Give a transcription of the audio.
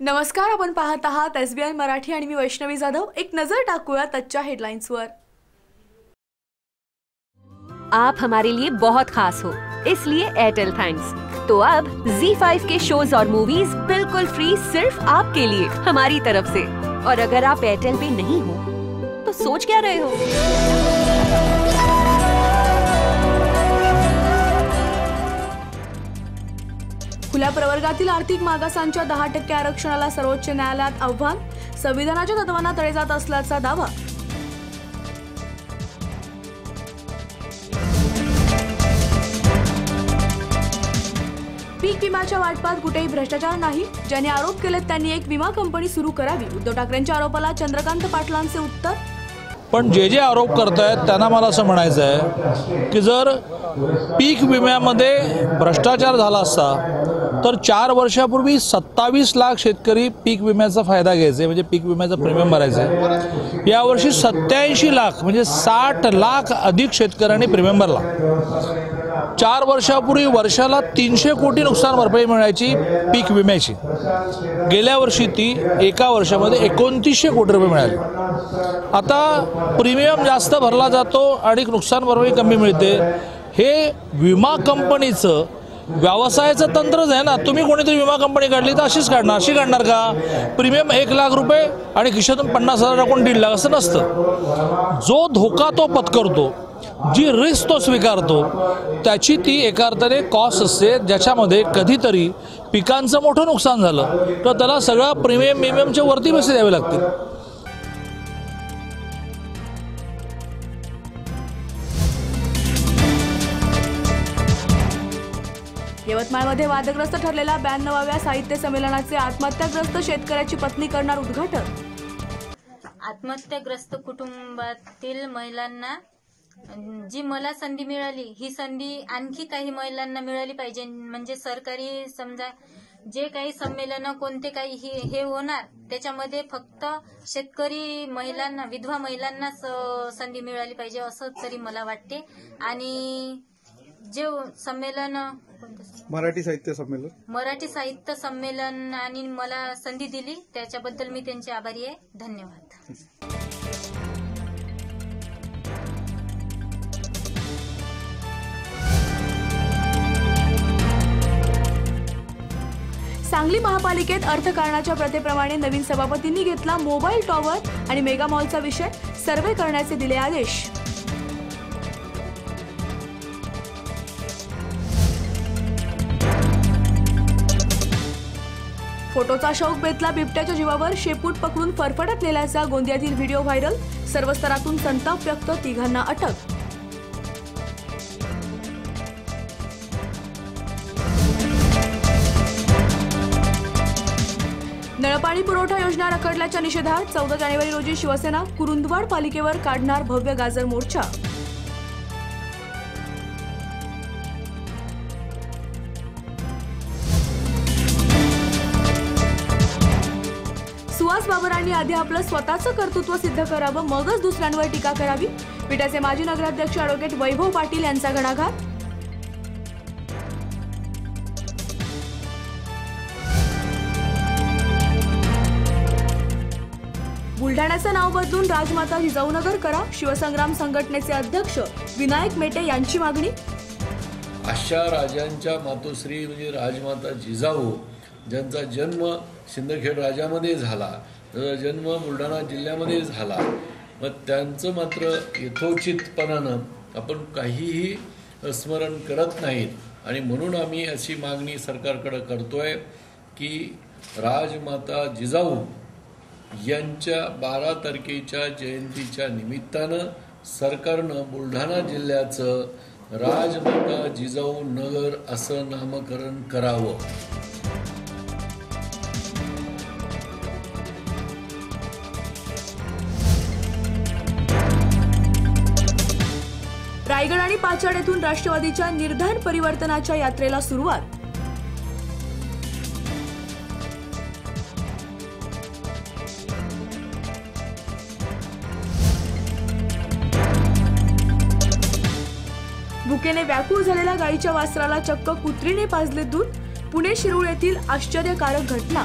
नमस्कार, आपण पाहत आहात एस बी आय मराठी आणि मी वैष्णवी जाधव. एक नज़र टाकूया तच्च्या हेडलाईन्सवर आप हमारे लिए बहुत खास हो, इसलिए एयरटेल थैंक्स तो अब Z5 के शोज़ और मूवीज़ बिल्कुल फ्री सिर्फ़ आपके लिए, हमारी तरफ़ से। और अगर आप एयरटेल पे नहीं हो तो सोच क्या रहे हो? खुल्या प्रवर्गातील आर्थिक मागासांच्या दहा टक्के आरक्षणाला सर्वोच्च न्यायालयात आव्हान संविधानाच्या तत्वांना तळे जात असल्याचा दावा. पीक विम्याच्या वाटपात कुठेही भ्रष्टाचार नाही. ज्यांनी आरोप केलेत त्यांनी एक विमा कंपनी सुरू करावी. उद्धव ठाकरेंच्या आरोपाला चंद्रकांत पाटलांचे उत्तर? पण जे जे आरोप करतायत त्यांना मला असं म्हणायचं आहे की जर पीक विम्यामध्ये भ्रष्टाचार झाला असता तर चार वर्षापूर्वी सत्तावीस लाख शेतकरी पीक विम्याचा फायदा घ्यायचे म्हणजे पीक विम्याचा प्रीमियम भरायचे. यावर्षी सत्याऐंशी लाख म्हणजे साठ लाख अधिक शेतकऱ्यांनी प्रीमियम भरला. चार वर्षापूर्वी वर्षाला तीनशे कोटी नुकसान भरपाई मिळायची पीक विम्याची. गेल्या वर्षी ती एका वर्षामध्ये एकोणतीसशे कोटी रुपये मिळाली. आता प्रीमियम जास्त भरला जातो आणि नुकसान भरपाई कमी मिळते. हे विमा कंपनीचं व्यवसायाचं तंत्रच आहे ना तुम्ही कोणीतरी विमा कंपनी काढली तर अशीच काढणार. अशी काढणार का? प्रीमियम एक लाख रुपये आणि खिशातून पन्नास हजार टाकून दीड लाख असं नसतं. जो धोका तो पत्करतो जी रिस्क तो स्वीकारतो त्याची ती एका अर्थाने कॉस्ट असते ज्याच्यामध्ये कधीतरी पिकांचं मोठं नुकसान झालं तर त्याला सगळं प्रीमियम मिमियमच्या वरती पैसे द्यावे लागतील. यवतमाळमध्ये वादग्रस्त ठरलेल्या ब्याण्णवाव्या साहित्य संमेलनाचे आत्महत्याग्रस्त शेतकऱ्याची पत्नी करणार उद्घाटन. आत्महत्याग्रस्त कुटुंबातील महिलांना जी मला संधी मिळाली ही संधी आणखी काही महिलांना मिळाली पाहिजे. म्हणजे सरकारी समजा जे काही संमेलन कोणते काही हे हे होणार त्याच्यामध्ये फक्त शेतकरी महिलांना विधवा महिलांनाच संधी मिळाली पाहिजे असं तरी मला वाटते. आणि जे संमेलन कोणतं? मराठी साहित्य संमेलन. मराठी साहित्य संमेलन आणि मला संधी दिली त्याच्याबद्दल मी त्यांचे आभारी आहे. धन्यवाद. सांगली महापालिकेत अर्थकारणाच्या प्रथेप्रमाणे नवीन सभापतींनी घेतला मोबाईल टॉवर आणि मेगा मॉलचा विषय. सर्वे करण्याचे दिले आदेश. फोटोचा शौक बेतला बिबट्याच्या जीवावर शेपूट पकडून फरफडत नेल्याचा गोंदियातील व्हिडिओ व्हायरल. सर्व स्तरातून संताप व्यक्त तिघांना अटक. नळपाणी पुरवठा योजना रखडल्याच्या निषेधात चौदा जानेवारी रोजी शिवसेना कुरुंदवाड पालिकेवर काढणार भव्य गाजर मोर्चा. सुहास आधी आपलं स्वतःचं कर्तृत्व सिद्ध करावं मगच दुसऱ्यांवर टीका करावी. पिठाचे माजी नगराध्यक्ष अॅडव्होकेट वैभव पाटील यांचा घणाघात. बुलढाण्याचं नाव बदलून राजमाता जिजाऊनगर करा. शिवसंग्राम संघटनेचे अध्यक्ष विनायक मेटे यांची मागणी. अशा राजांच्या मातोश्री म्हणजे राजमाता जिजाऊ ज्यांचा जन्म सिंदखेड राजामध्ये झाला जन्म बुलढाणा जिल्ह्यामध्ये झाला. मग त्यांचं मात्र यथोचितपणानं आपण काहीही स्मरण करत नाहीत. आणि म्हणून आम्ही अशी मागणी सरकारकडं करतोय की राजमाता जिजाऊ यांच्या बारा तारखेच्या जयंतीच्या निमित्तानं सरकारनं बुलढाणा जिल्ह्याचं राजमाता जिजाऊ नगर असं नामकरण करावं. रायगड आणि पाचड येथून राष्ट्रवादीच्या निर्धार परिवर्तनाच्या यात्रेला सुरुवात. भुकेने व्याकुळ झालेल्या गायीच्या वासराला चक्क कुत्रीने पाजले दूध पुणे शिरूळ येथील आश्चर्यकारक घटना.